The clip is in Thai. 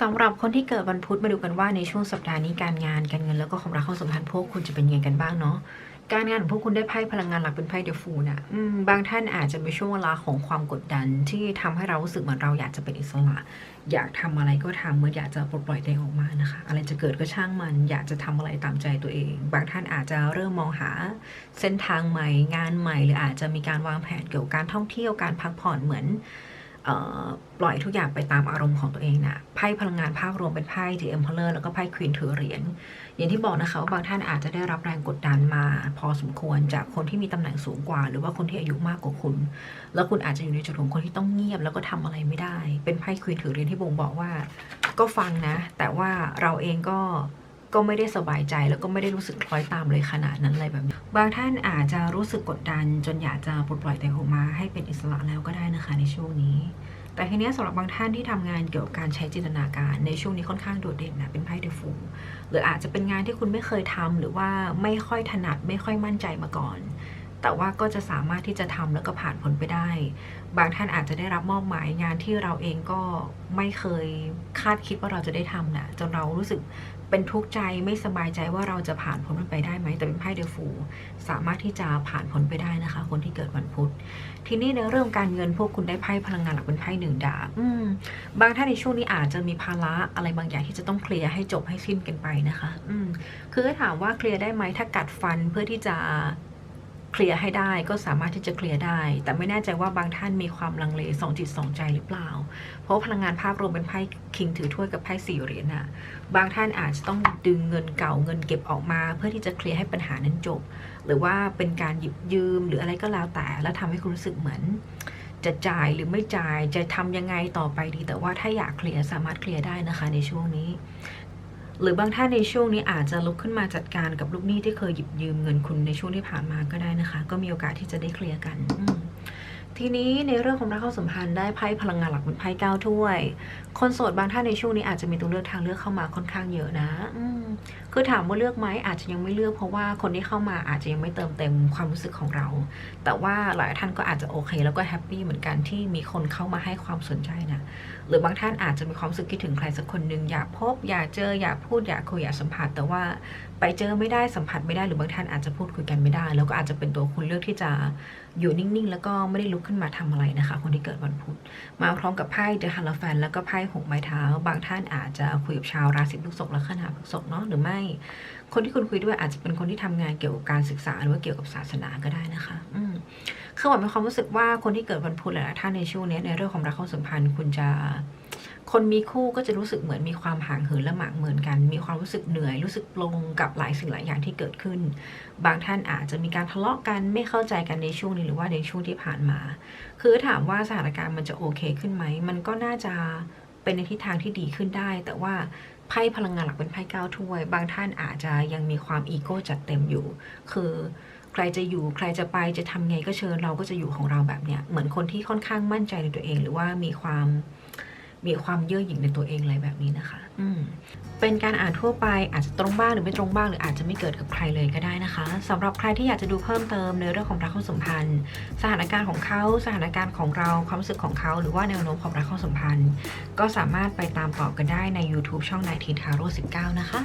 สำหรับคนที่เกิดวันพุธมาดูกันว่าในช่วงสัปดาห์นี้การงานการเงินแล้วก็ความรักความสัมพันธ์พวกคุณจะเป็นยังไงกันบ้างเนาะการงานของพวกคุณได้ไพ่พลังงานหลักเป็นไพ่เดฟูน่ะบางท่านอาจจะเป็นช่วงเวลาของความกดดันที่ทำให้เรารู้สึกเหมือนเราอยากจะเป็นอิสระ อยากทำอะไรก็ทำเมื่ออยากจะปลดปล่อยตัวเองออกมานะคะ อะไรจะเกิดก็ช่างมัน อยากจะทำอะไรตามใจตัวเอง บางท่านอาจจะเริ่มมองหาเส้นทางใหม่งานใหม่ หรืออาจจะมีการวางแผนเกี่ยวกับการท่องเที่ยวการพักผ่อนเหมือน ปล่อยทุกอย่างไปตามอารมณ์ของตัวเองนะไพ่พลังงานภาพรวมเป็นไพ่ The Emperor แล้วก็ไพ่ Queen ถือเหรียญอย่างที่บอกนะคะว่าบางท่านอาจจะได้รับแรงกดดันมา พอสมควรจากคนที่มีตำแหน่งสูงกว่า หรือว่าคนที่อายุมากกว่าคุณ แล้วคุณอาจจะอยู่ในจุดของคนที่ต้องเงียบแล้วก็ทำอะไรไม่ได้ เป็นไพ่ Queen ถือเหรียญที่บ่งบอกว่า ก็ฟังนะ แต่ว่าเราเองก็ ก็ไม่ได้สบายใจแล้วก็ไม่ได้รู้สึกคล้อยตามเลยขนาดนั้นอะไรแบบนี้บางท่านอาจจะรู้สึกกดดัน จนอยากจะปลดปล่อยตัวองออกมาให้เป็นอิสระแล้วก็ได้นะคะในช่วงนี้ แต่ทีเนี้ยสำหรับบางท่านที่ทำงานเกี่ยวกับการใช้จินตนาการในช่วงนี้ค่อนข้างโดดเด่นนะเป็นไพ่เดฟูหรืออาจจะเป็นงานที่คุณไม่เคยทำหรือว่าไม่ค่อยถนัดไม่ค่อยมั่นใจมาก่อน แต่ว่าก็จะสามารถที่จะทำแล้วก็ผ่านผลไปได้ บางท่านอาจจะได้รับมอบหมายงานที่เราเองก็ไม่เคยคาดคิดว่าเราจะได้ทำนะจนเรารู้สึกเป็นทุกข์ใจไม่สบายใจว่าเราจะผ่านพ้นมันไปได้ไหมแต่เป็นไพ่เดฟูสามารถที่จะผ่านพ้นไปได้นะคะ คนที่เกิดวันพุธ ทีนี้ในเรื่องการเงินพวกคุณได้ไพ่พลังงานหลักเป็นไพ่หนึ่งดาบอืมบางท่านในช่วงนี้อาจจะมีภาระอะไรบางอย่างที่จะต้องเคลียร์ให้จบให้สิ้นกันไปนะคะ อืมคือถามว่าเคลียร์ได้ไหมถ้ากัดฟันเพื่อที่จะ เคลียร์ให้ได้ก็สามารถที่จะเคลียร์ได้ แต่ไม่แน่ใจว่าบางท่านมีความลังเลสองจิตสองใจหรือเปล่า เพราะพลังงานภาพรวมเป็นไพ่คิงถือถ้วยกับไพ่สี่เหรียญน่ะบางท่านอาจจะต้องดึงเงินเก่าเงินเก็บออกมา เพื่อที่จะเคลียร์ให้ปัญหานั้นจบ หรือว่าเป็นการหยิบยืมหรืออะไรก็แล้วแต่ แล้วทำให้คุณรู้สึกเหมือน จะจ่ายหรือไม่จ่ายจะทำยังไงต่อไปดี แต่ว่าถ้าอยากเคลียร์สามารถเคลียร์ได้นะคะในช่วงนี้ หรือบางท่านในช่วงนี้อาจจะลุกขึ้นมาจัดการกับลูกหนี้ที่เคยหยิบยืมเงินคุณในช่วงที่ผ่านมาก็ได้นะคะ ก็มีโอกาสที่จะได้เคลียร์กัน ทีนี้ในเรื่องของรักเข้าสัมพันธ์ได้ไพ่พลังงานหลักเป็นไพ่เก้าถ้วย คนโสดบางท่านในช่วงนี้อาจจะมีตัวเลือกทางเลือกเข้ามาค่อนข้างเยอะนะ อืคือถามว่าเลือกไหมอาจจะยังไม่เลือกเพราะว่าคนที่เข้ามาอาจจะยังไม่เติมเต็มความรู้สึกของเรา แต่ว่าหลายท่านก็อาจจะโอเค แล้วก็แฮปปี้เหมือนกันที่มีคนเข้ามาให้ความสนใจนะ หรือบางท่านอาจจะมีความรู้สึกคิดถึงใครสักคนหนึ่งอยากพบ อยากเจออยากพูดอยากคุยอยากสัมผัสแต่ว่าไปเจอไม่ได้สัมผัสไม่ได้หรือบางท่านอาจจะพูดคุยกันไม่ได้ แล้วก็อาจจะเป็นตัวคุณเลือกที่จะอยู่นิ่งๆ แล้วก็ไม่ได้ลุกขึ้นมาทำอะไรนะคะ คนที่เกิดวันพุธมาพร้อมกับไพ่เดอะฮันลแฟนแล้วก็ไพ่หกไม้เท้า บางท่านอาจจะคุยกับชาวราศีพฤษภลัคนาพฤษภเนาะหรือไม่ คนที่คุณคุยด้วยอาจจะเป็นคนที่ทำงานเกี่ยวกับการศึกษาหรือว่าเกี่ยวกับศาสนาก็ได้นะคะ อืมคือหวังมีความรู้สึกว่าคนที่เกิดวันพุธหลายๆท่านในช่วงนี้ในเรื่องของรักความสัมพันธ์คุณจะ คนมีคู่ก็จะรู้สึกเหมือนมีความห่างเหินและหมางเหมือนกัน มีความรู้สึกเหนื่อย รู้สึกปลงกับหลายสิ่งหลายอย่างที่เกิดขึ้น บางท่านอาจจะมีการทะเลาะกันไม่เข้าใจกันในช่วงนี้หรือว่าในช่วงที่ผ่านมา คือถามว่าสถานการณ์มันจะโอเคขึ้นไหม มันก็น่าจะเป็นในทิศทางที่ดีขึ้นได้ แต่ว่าไพ่พลังงานหลักเป็นไพ่ก้าถ้วย บางท่านอาจจะยังมีความอีโก้จัดเต็มอยู่ คือใครจะอยู่ใครจะไปจะทำไงก็เชิญเราก็จะอยู่ของเราแบบเนี้ยเหมือนคนที่ค่อนข้างมั่นใจในตัวเอง หรือว่ามีความ มีความเย่อหยิ่งในตัวเองอะไรแบบนี้นะคะ อืมเป็นการอ่านทั่วไปอาจจะตรงบ้างหรือไม่ตรงบ้างหรืออาจจะไม่เกิดกับใครเลยก็ได้นะคะสำหรับใครที่อยากจะดูเพิ่มเติมในเรื่องของรักความสัมพันธ์ สถานการณ์ของเขาสถานการณ์ของเราความรู้สึกของเขาหรือว่าแนวโน้มของรักความสัมพันธ์ ก็สามารถไปตามต่อกันได้ใน YouTube ช่องนายทีทาโร่19 นะคะ